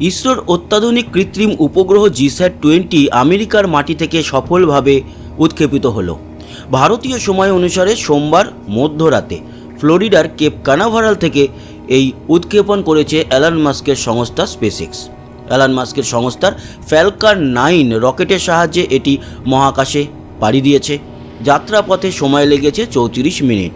ইসরোর অত্যাধুনিক কৃত্রিম উপগ্রহ জিস্যাট টোয়েন্টি আমেরিকার মাটি থেকে সফলভাবে উৎক্ষেপিত হলো। ভারতীয় সময় অনুসারে সোমবার মধ্যরাতে ফ্লোরিডার কেপ কানাভারাল থেকে এই উৎক্ষেপণ করেছে অ্যালান মাস্কের সংস্থা স্পেসিক্স অ্যালান মাস্কের সংস্থার ফ্যালকার নাইন রকেটের সাহায্যে এটি মহাকাশে পাড়ি দিয়েছে। যাত্রাপথে সময় লেগেছে চৌত্রিশ মিনিট।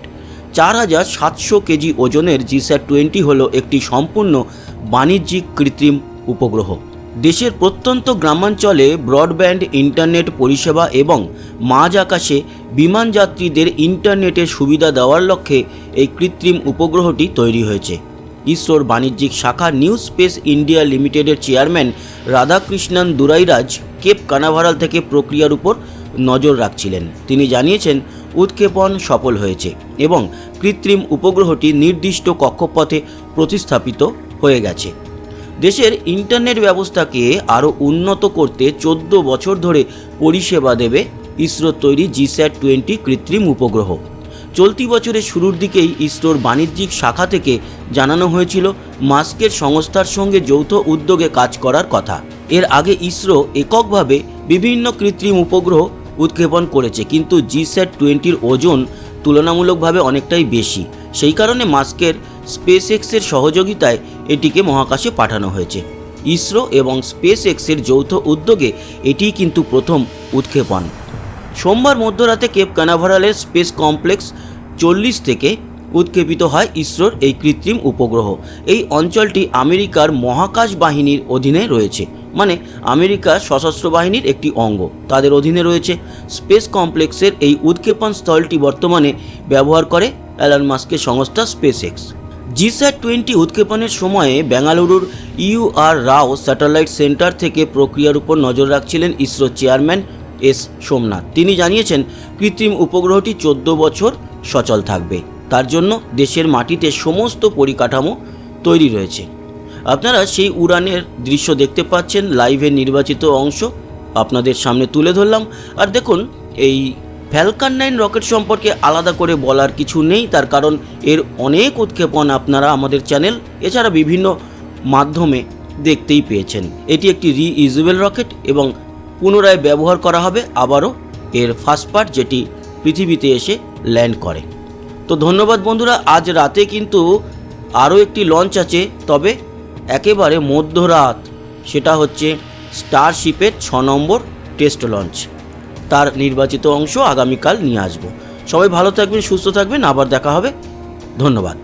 চার হাজার সাতশো কেজি ওজনের জিস্যাট টোয়েন্টি হল একটি সম্পূর্ণ বাণিজ্যিক কৃত্রিম উপগ্রহ। দেশের প্রত্যন্ত গ্রামাঞ্চলে ব্রডব্যান্ড, ইন্টারনেট পরিষেবা এবং মাঝ আকাশে বিমান যাত্রীদের ইন্টারনেটের সুবিধা দেওয়ার লক্ষ্যে এই কৃত্রিম উপগ্রহটি তৈরি হয়েছে। ইসরোর বাণিজ্যিক শাখা নিউ স্পেস ইন্ডিয়া লিমিটেডের chairman Radhakrishnan Durairaj Cape Canaveral থেকে প্রক্রিয়ার উপর নজর রাখছিলেন। তিনি জানিয়েছেন, উৎক্ষেপণ সফল হয়েছে এবং কৃত্রিম উপগ্রহটি নির্দিষ্ট কক্ষপথে প্রতিস্থাপিত হয়ে গেছে। দেশের ইন্টারনেট ব্যবস্থাকে আরও উন্নত করতে চোদ্দ বছর ধরে পরিষেবা দেবে ইসরোর তৈরি জিস্যাট টোয়েন্টি কৃত্রিম উপগ্রহ। চলতি বছরের শুরুর দিকেই ইসরোর বাণিজ্যিক শাখা থেকে জানানো হয়েছিল মাস্কের সংস্থার সঙ্গে যৌথ উদ্যোগে কাজ করার কথা। এর আগে ইসরো এককভাবে বিভিন্ন কৃত্রিম উপগ্রহ উৎক্ষেপণ করেছে, কিন্তু জিস্যাট টোয়েন্টির ওজন তুলনামূলকভাবে অনেকটাই বেশি। সেই কারণে মাস্কের স্পেস এক্সের সহযোগিতায় এটিকে মহাকাশে পাঠানো হয়েছে। ইসরো এবং স্পেস এক্সের যৌথ উদ্যোগে এটিই কিন্তু প্রথম উৎক্ষেপণ। সোমবার মধ্যরাতে কেপ কানাভারালের স্পেস কমপ্লেক্স চল্লিশ থেকে উৎক্ষেপিত হয় ইসরোর এই কৃত্রিম উপগ্রহ। এই অঞ্চলটি আমেরিকার মহাকাশ বাহিনীর অধীনে রয়েছে মানে আমেরিকার সশস্ত্র বাহিনীর একটি অঙ্গ। তাদের অধীনে রয়েছে স্পেস কমপ্লেক্সের এই উৎক্ষেপণ স্থলটি বর্তমানে ব্যবহার করে অ্যালান মাস্কের সংস্থা স্পেস এক্স জিস্যাট টোয়েন্টি উৎক্ষেপণের সময়ে বেঙ্গালুরুর U R Rao satellite centre থেকে প্রক্রিয়ার উপর নজর রাখছিলেন ইসরো চেয়ারম্যান এস সোমনাথ। তিনি জানিয়েছেন, কৃত্রিম উপগ্রহটি চোদ্দ বছর সচল থাকবে। তার জন্য দেশের মাটিতে সমস্ত পরিকাঠামো তৈরি রয়েছে। আপনারা সেই উড়ানের দৃশ্য দেখতে পাচ্ছেন লাইভের নির্বাচিত অংশ আপনাদের সামনে তুলে ধরলাম। আর দেখুন, এই ফ্যালকান নাইন রকেট সম্পর্কে আলাদা করে বলার কিছু নেই, তার কারণ এর অনেক উৎক্ষেপণ আপনারা আমাদের চ্যানেল এছাড়া বিভিন্ন মাধ্যমে দেখতেই পেয়েছেন। এটি একটি রিইউজেবল রকেট এবং পুনরায় ব্যবহার করা হবে আবারও এর ফার্স্ট পার্ট যেটি পৃথিবীতে এসে ল্যান্ড করে। তো ধন্যবাদ বন্ধুরা, আজ রাতে কিন্তু আরও একটি লঞ্চ আছে, তবে একেবারে মধ্যরাত, সেটা হচ্ছে স্টারশিপের ছ নম্বর টেস্ট লঞ্চ তার নির্বাচিত অংশ আগামীকাল নিয়ে আসব। সবাই ভালো থাকবেন, সুস্থ থাকবেন, আবার দেখা হবে। ধন্যবাদ।